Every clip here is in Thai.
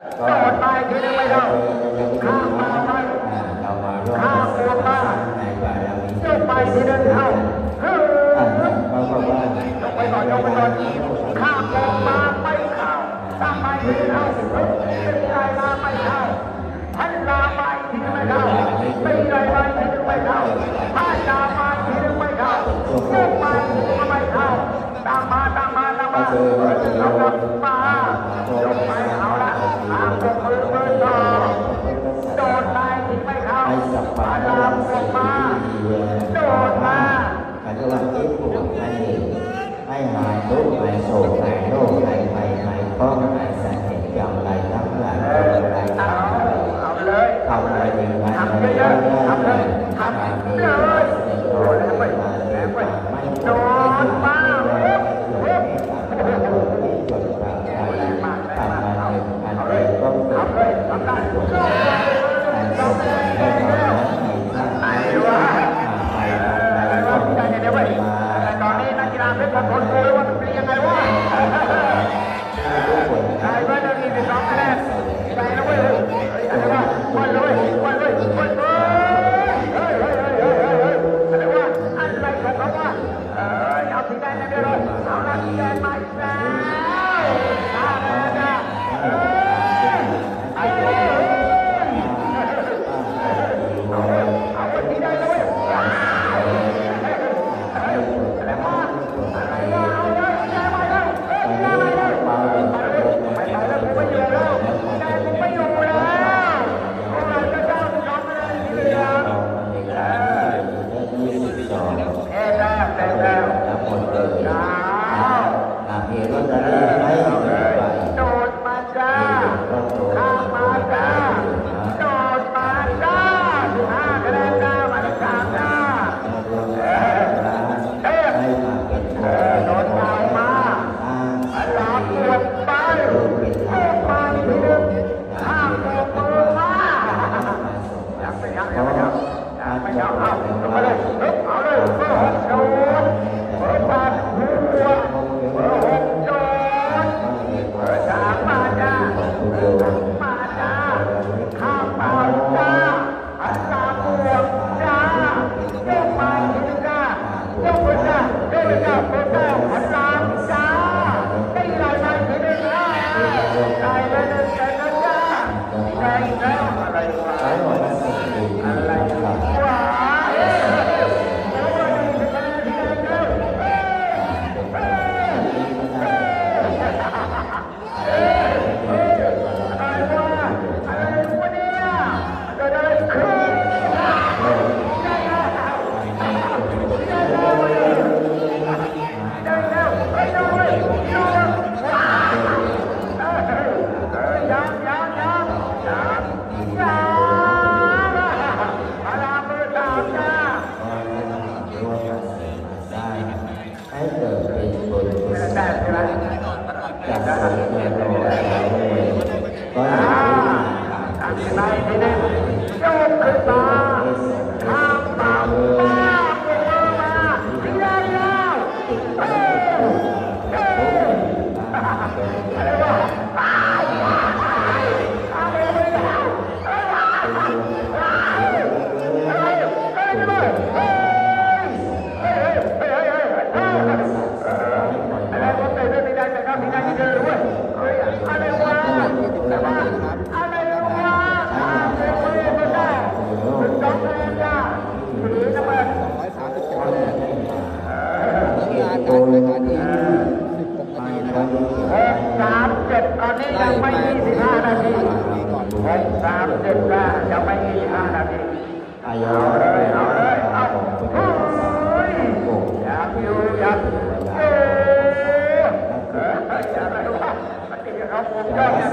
ก็เรามาร่วมในวาระนี้ก็บอกว่าไปก่อนยกไปก่อนข้าบอกมาไม่เข้าถ้าไปไม่เข้าเป็นไรมาไม่เข้าท่านลาไปถึงไม่เข้าเป็นไรไปถึงไม่เข้าถ้าลามาถึงไม่เด้าเรื่องไปไม่เข้าตามมาตามมาตามมาเราเรา หายทุกข์หายโศกหายโรคหายภัยหายข้อหายสันตอย่างไรทั้งหลายทั้งหลายทำอะไรอย่างไรทำอะไรทำอะไรทำอะไร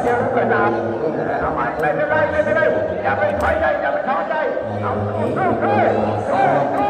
เดียวก็ตามเอาไปเล่นไปเล่นปเล่นอย่าไปถอยใจอย่าไปท้อใจเอาสู้สู้สู้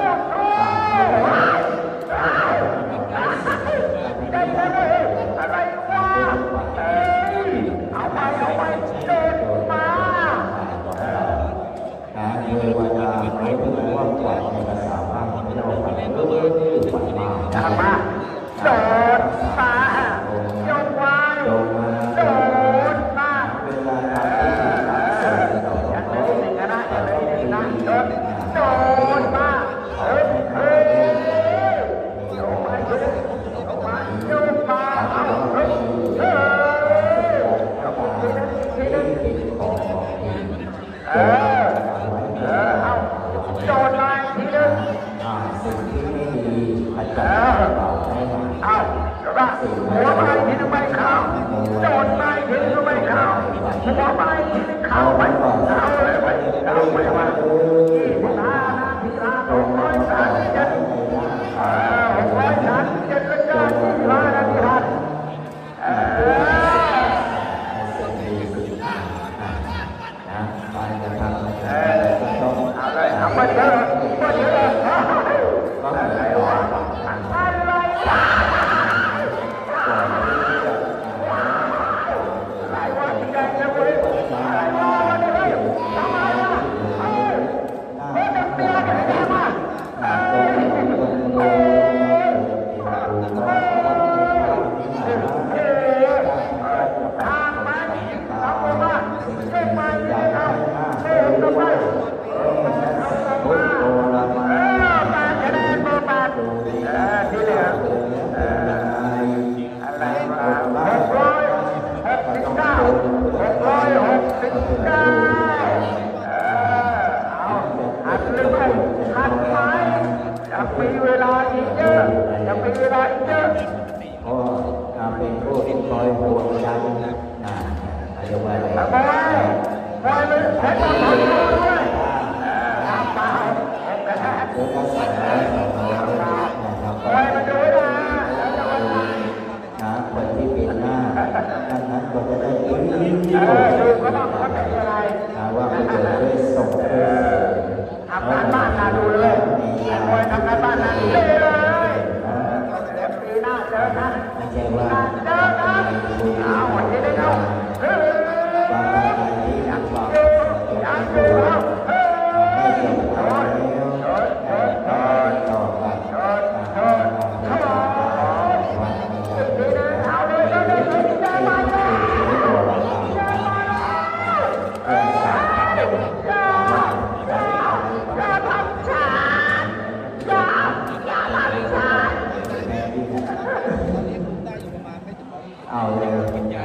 เอาเลยเป็นใหญ่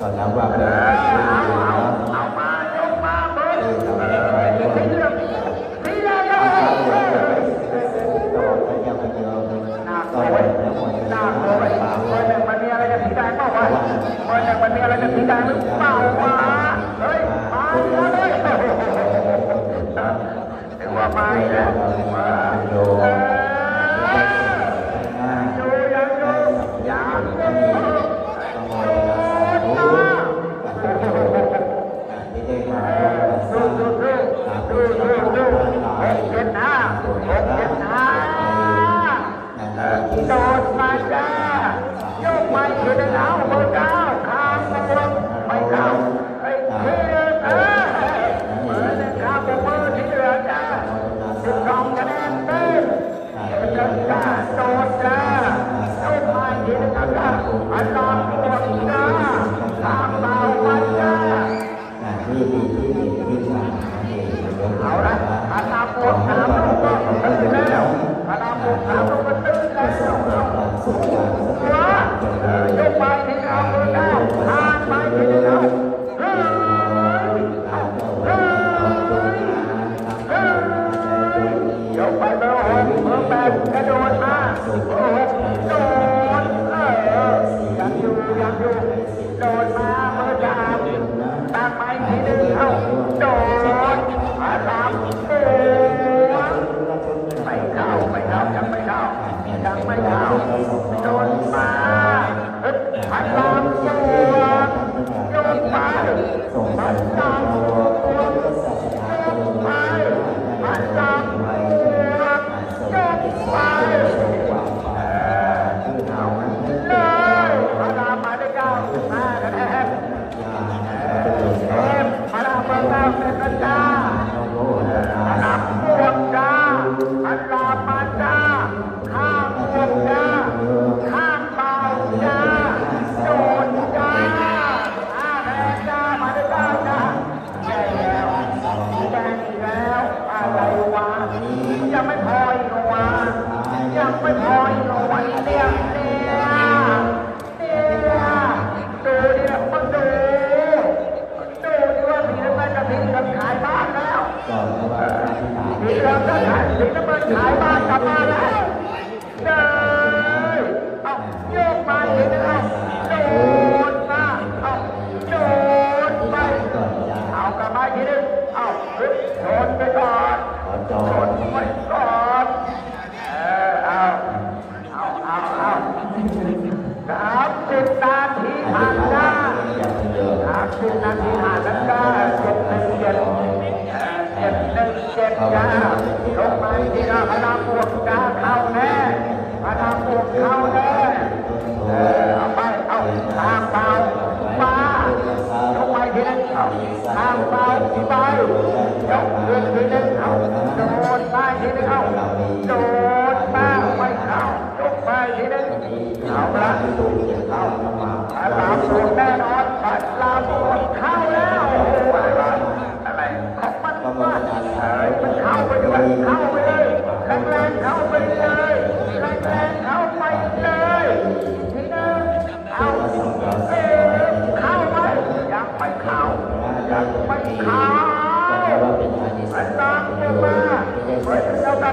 ตอนนั้นว่าเป็นเอามาจงมาเบิ้ลมันมีอะไรจะสีแดงเปล่าวะมันมีอะไรจะสีแดงหรือเปล่าวะเฮ้ยมาเลยถือว่าไม่เล้ว ก็แปลว่าเป็นอานิสงส์ของโยมไม่ได้ใส่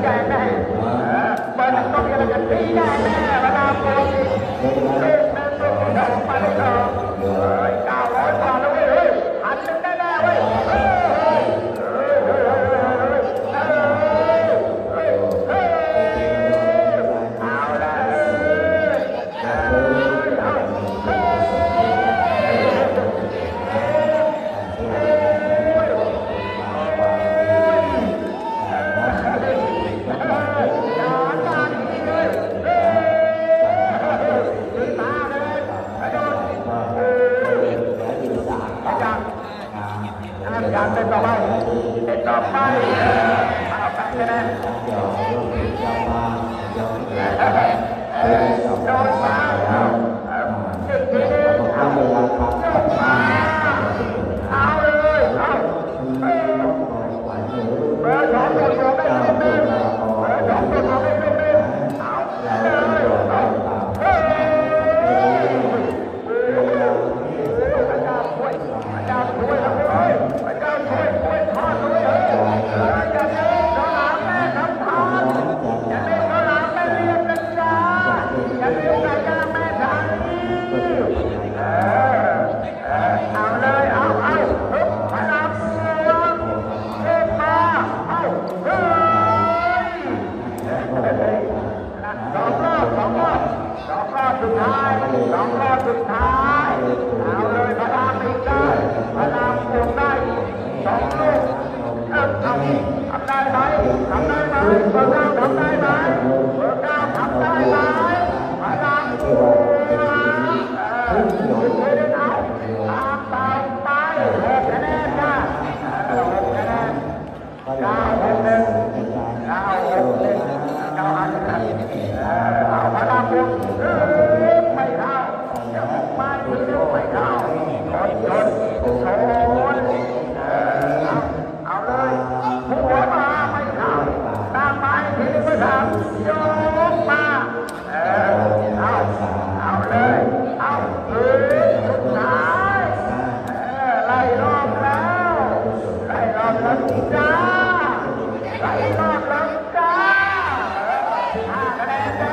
ต้ Grazie.